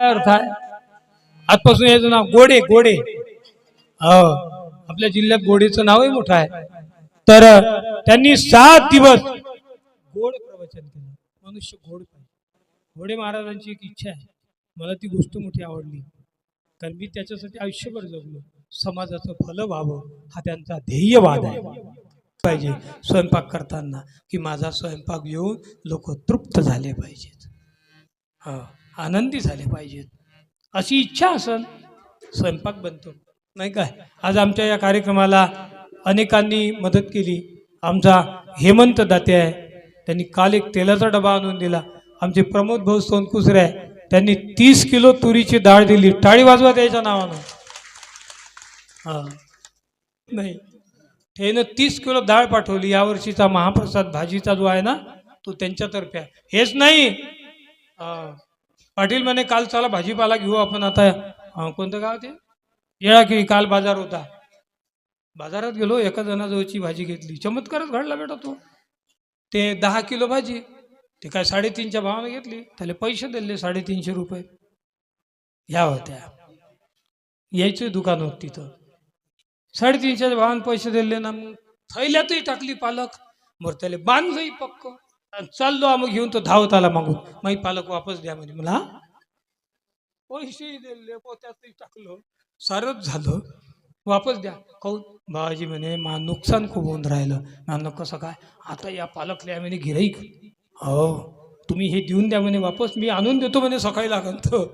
अर्थ आहे? आजपासून याचं नाव गोडे गोडे. हो. आपल्या जिल्ह्यात गोडेचं नावही मोठं आहे. तर त्यांनी सात दिवस गोड प्रवचन केलं. मनुष्य गोड पाहिजे. घोडे महाराजांची एक इच्छा आहे. मला ती गोष्ट मोठी आवडली. कारण मी त्याच्यासाठी आयुष्यभर जगलो. समाजाचं फल व्हावं हा त्यांचा ध्येयवाद आहे. पाहिजे. स्वयंपाक करताना की माझा स्वयंपाक येऊन लोक तृप्त झाले पाहिजेत. हा. आनंदी झाले पाहिजेत. अशी इच्छा असेल स्वयंपाक बनतो. नाही काय? आज आमच्या या कार्यक्रमाला अनेकांनी मदत केली. आमचा हेमंत दाते आहे. त्यांनी काल एक तेलाचा डबा आणून दिला. आमचे प्रमोद भाऊ सोनकुसरे आहे. त्यांनी तीस किलो तुरीची डाळ दिली. टाळी वाजवा त्याच्या नावानं. हां. नाही. त्यानं तीस किलो डाळ पाठवली. यावर्षीचा महाप्रसाद भाजीचा जो आहे ना तो त्यांच्यातर्फे आहे. हेच नाही. अं, पाटील म्हणे काल चला भाजीपाला घेऊ आपण आता. कोणतं गाव ते? येळा की काल बाजार होता. बाजारात गेलो एका जणाजवळची भाजी घेतली. चमत्कारच घडला बेटा तो. ते दहा किलो भाजी ते काय साडेतीनच्या भावाने घेतली त्याला पैसे दिले साडेतीनशे रुपये. ह्या होत्या. यायचे दुकान होत तिथं. साडेतीनशे भावानं पैसे दिले ना मग थैल्यातही टाकली पालक. मग त्याला बांधलंही पक्क. चाललो आम्ही घेऊन तो धावत आला मागून. माही पालक वापस द्या म्हणे. मला पैसेही दिले पोत्यातही टाकलं. सारच झालं. वापस द्या. काऊन? बाबाजी म्हणे मा नुकसान खूप होऊन राहिलं. ना कसं काय? आता या पालकल्या म्हणे गिराईक हो तुम्ही हे देऊन द्या म्हणे वापस. मी आणून देतो म्हणे सकाळी लागंत. तर